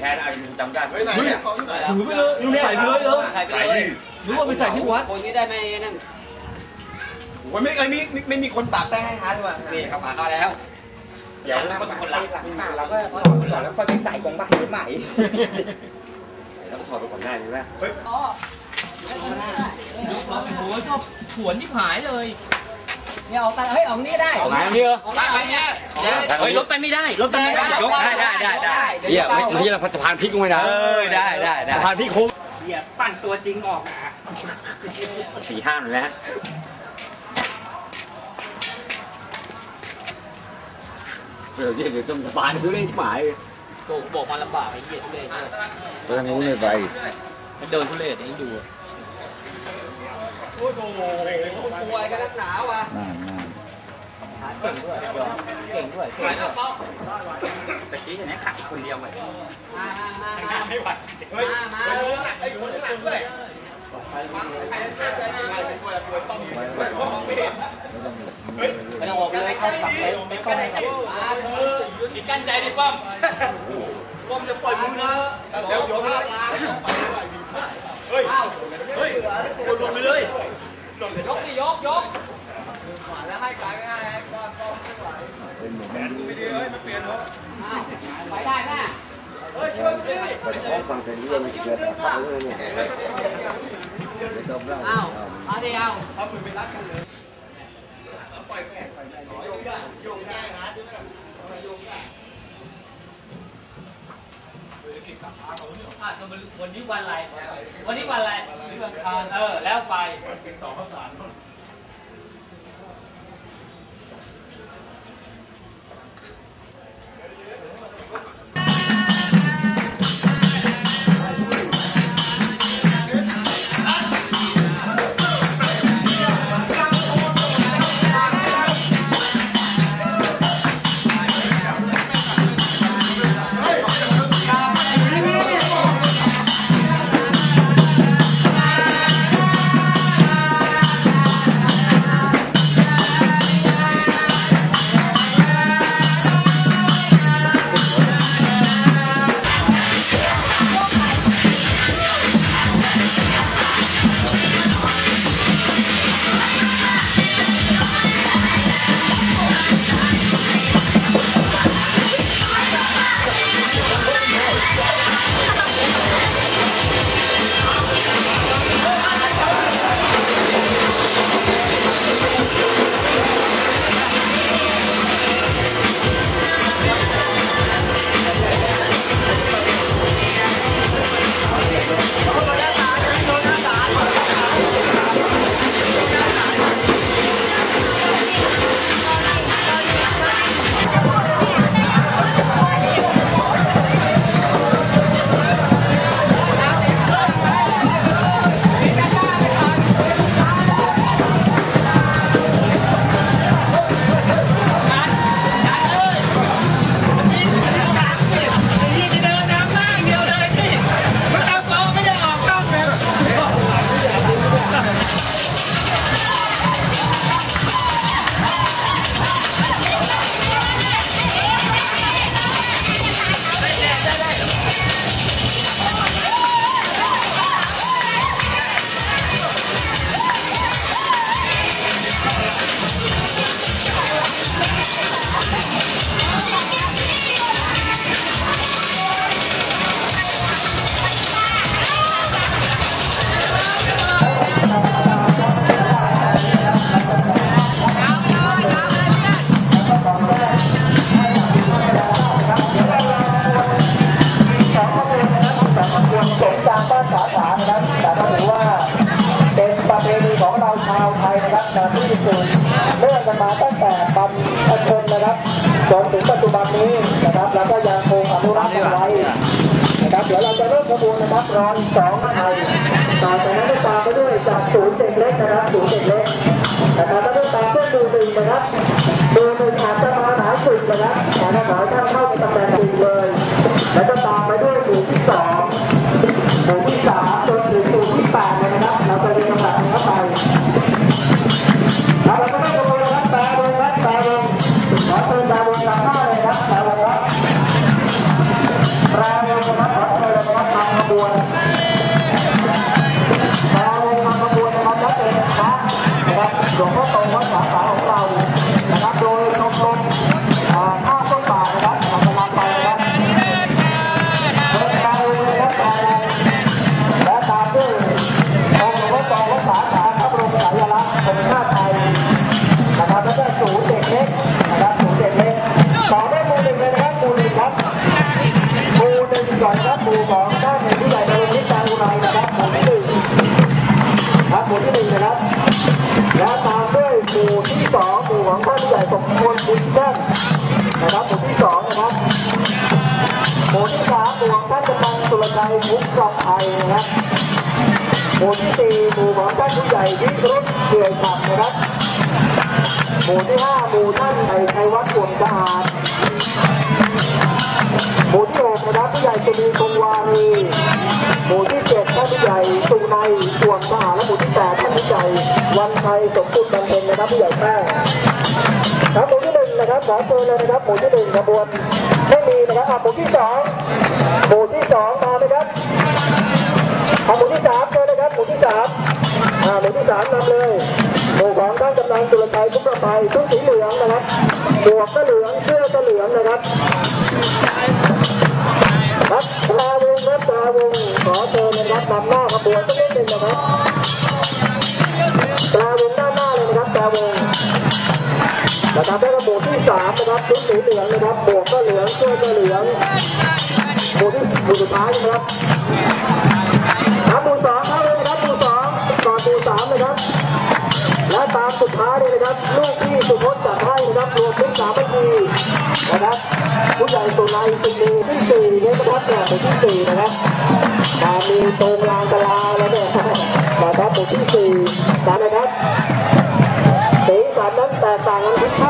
แทนอายุจำได้ไปไหนเนี่ยของที่ไหนถือไปเลยอยู่ใส่ไปเลยเหรอใส่ไปเลยหรือว่าไปใส่ที่วัดคนนี้ได้ไหมนั่นวันไม่เคยมีไม่มีคนปากแป้งให้ฮาร์ดว่ะนี่เขามาเข้าแล้ว เดี๋ยวคนคนรักเราก็ถอดก่อนแล้วค่อยไปใส่กองบ้านใหม่แล้วก็ถอดไปก่อนได้ใช่ไหมยกล้อโอ้โหชอบขวนที่หายเลย เนี่ยออกไปเฮ้ยออกนี้ได้เอาไงนี่เหรอออกไปเนี่ยเฮ้ยรถไปไม่ได้รถไปไม่ได้ยกได้ได้ได้ได้เดี๋ยวไม่ไม่ใช่สะพานพลิกลงไปนะเออได้ได้ได้ผ่านพี่คุ้มเหี้ยปั้นตัวจริงออกสี่ห้าหน่อยแล้วเดี๋ยวเดี๋ยวต้องสะพานซื้อเล่นหมายโอ้บอกมาลำบากไอ้เหี้ยทุเรศไปทางนู้นเลยไปมันเดินทุเรศนี่ดู ป่วยกันนักหนาว่ะนั่นนั่นเก่งด้วยเก่งด้วยตะกี้เนี่ยขัดคนเดียวเลยมามามาไม่ไหวมามาไอ้คนที่หลังด้วยไม่ต้องออกเลยเข้าสับไปไม่ต้องให้สับมีกั้นใจดิป้อมป้อมจะปล่อยมือนะเดี๋ยวโย มเฮ้ยกดลงไปเลยยกดิยกยกขวาแล้วให้ไกลไม่ได้ให้ก้อนก้อนไม่ไหวไปได้แม่ฟังเป็นเรื่องเกิดอะไรเนี่ยอ้าวมาดิเอาอ่ะวันนี้วันอะไรวันนี้วันอะไรวังคานเออแล้วไปเป็นต่อข้าวสารานสาขานะครับแต่ก็ถือว่าเป็นประเพณีของเราชาวไทยนะครับที่สืบเนื่องกันมาตั้งแต่บรรพชนนะครับจนถึงปัจจุบันนี้นะครับแล้วก็ยังคงอนุรักษ์เอาไว้นะครับเดี๋ยวเราจะเริ่มขบวนนะครับร้อยสองไทยต่อจากนั้นก็ตามไปด้วยจากศูนย์เด็กเล็กนะครับศูนย์เด็กเล็กนะครับแล้วก็ตามด้วยดูหนึ่งนะครับดูหนึ่งอาจจะมาหลายจุดนะครับแต่ถ้าขอให้ท่านเข้าในตำแหน่งจริงเลย ที่สามจนถึงตัวที่แปดเลยนะครับเราจะเรียนลำดับ ไทยนะครับหมู่ที่สี่หมู่ของท่านผู้ใหญ่วิรุธเกี่ยวกับนะครับหมู่ที่ห้าหมู่ท่านใหญ่ชัยวัฒน์ขวงสะอาดหมู่ที่หกนะครับผู้ใหญ่สุนีคงวารีหมู่ที่เจ็ดท่านผู้ใหญ่สุนัยขวงสะอาดและหมู่ที่แปดท่านผู้ใหญ่วันชัยสมบุญบำเพ็ญนะครับผู้ใหญ่แพร่ครับหมู่ที่หนึ่งนะครับขอเชิญเลยนะครับหมู่ที่หนึ่งขบวนไม่มีนะครับหมู่ที่สองหมู่ที่สองมาไหมครับ อะหมู่ที่สามเชิญนะครับหมู่ที่สามอ่าหมู่ที่สามนำเลยหมู่ของท่านกำนันสุรชัยทุกประภัยชุดสีเหลืองนะครับหมวกก็เหลืองเสื้อก็เหลืองนะครับครับปลาวงครับปลาวงขอเชิญนะครับนำหน้าขบวนสักนิดหนึ่งนะครับปลาวงด้านหน้าเลยนะครับปลาวงนะครับได้ระบุที่สามนะครับชุดสีเหลืองนะครับหมวก มูสุดท้ายนะครับครับหมู่สองครับเลยนะครับหมู่สองก่อนหมู่สามนะครับ และตามสุดท้ายเลยนะครับลูกที่สุพจน์จัดให้นะครับรวมถึงสามัคคีนะครับผู้ใหญ่สุนัยสุนีที่สี่เนี่ยนะครับเนี่ยที่สี่นะครับมามีตรงลางกลาแล้วเนี่ยนะครับหมู่ที่สี่นะครับสีสันนั้นแตกต่างกันทุกท่า